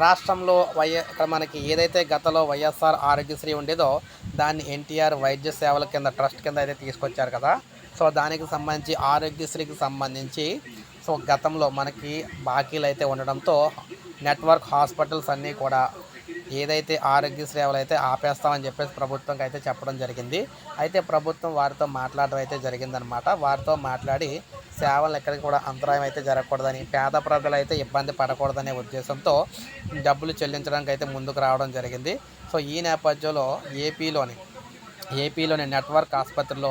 రాష్ట్రంలో వై ఇక్కడ మనకి ఏదైతే గతంలో వైఎస్ఆర్ ఆరోగ్యశ్రీ ఉండేదో దాన్ని ఎన్టీఆర్ వైద్య సేవల కింద ట్రస్ట్ కింద అయితే తీసుకొచ్చారు కదా. సో దానికి సంబంధించి ఆరోగ్యశ్రీకి సంబంధించి సో గతంలో మనకి బాకీలు అయితే ఉండడంతో నెట్వర్క్ హాస్పిటల్స్ అన్నీ కూడా ఏదైతే ఆరోగ్య సేవలు అయితే ఆపేస్తామని చెప్పేసి ప్రభుత్వంకి అయితే చెప్పడం జరిగింది. అయితే ప్రభుత్వం వారితో మాట్లాడడం అయితే జరిగిందనమాట. వారితో మాట్లాడి సేవలు ఎక్కడికి కూడా అంతరాయం అయితే జరగకూడదని పేద ప్రజలు అయితే ఇబ్బంది పడకూడదనే ఉద్దేశంతో డబ్బులు చెల్లించడానికి అయితే ముందుకు రావడం జరిగింది. సో ఈ నేపథ్యంలో ఏపీలోని ఏపీలోని నెట్వర్క్ ఆసుపత్రిలో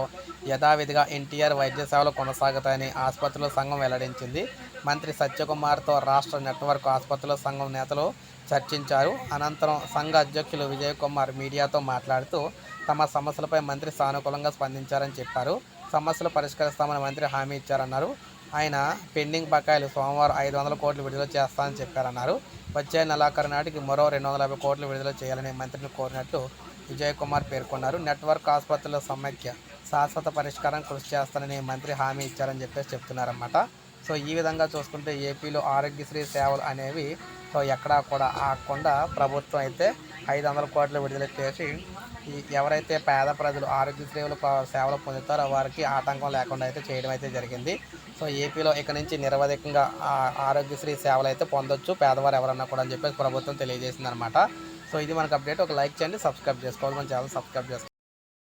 యథావిధిగా ఎన్టీఆర్ వైద్య సేవలు కొనసాగుతాయని ఆసుపత్రుల సంఘం వెల్లడించింది. మంత్రి సత్యకుమార్తో రాష్ట్ర నెట్వర్క్ ఆసుపత్రుల సంఘం నేతలు చర్చించారు. అనంతరం సంఘ అధ్యక్షులు విజయ్ కుమార్ మీడియాతో మాట్లాడుతూ తమ సమస్యలపై మంత్రి సానుకూలంగా స్పందించారని చెప్పారు. సమస్యలు పరిష్కరిస్తామని మంత్రి హామీ ఇచ్చారన్నారు. ఆయన పెండింగ్ బకాయిలు సోమవారం ఐదు వందల కోట్లు విడుదల చేస్తానని చెప్పారన్నారు. వచ్చే నెలాఖరు నాటికి మరో రెండు వందల యాభై కోట్లు విడుదల చేయాలని మంత్రిని కోరినట్టు విజయ్ కుమార్ పేర్కొన్నారు. నెట్వర్క్ ఆసుపత్రుల సమైక్య శాశ్వత పరిష్కారం కృషి చేస్తానని మంత్రి హామీ ఇచ్చారని చెప్పేసి చెప్తున్నారన్నమాట. సో ఈ విధంగా చూసుకుంటే ఏపీలో ఆరోగ్యశ్రీ సేవలు అనేవి సో ఎక్కడా కూడా ఆగకుండా ప్రభుత్వం అయితే ఐదు వందల కోట్లు విడుదల చేసి ఈ ఎవరైతే పేద ప్రజలు ఆరోగ్య సేవలు సేవలు పొందుతారో వారికి ఆటంకం లేకుండా అయితే చేయడం అయితే జరిగింది. సో ఏపీలో ఇక నుంచి నిరవధికంగా ఆరోగ్యశ్రీ సేవలు అయితే పొందొచ్చు పేదవారు ఎవరన్నా కూడా అని చెప్పేసి ప్రభుత్వం తెలియజేసిందనమాట. సో ఇది మనకు అప్డేట్. ఒక లైక్ చేయండి సబ్స్క్రైబ్ చేసుకోవాలి. మన ఛానల్ సబ్స్క్రైబ్ చేసుకోవాలి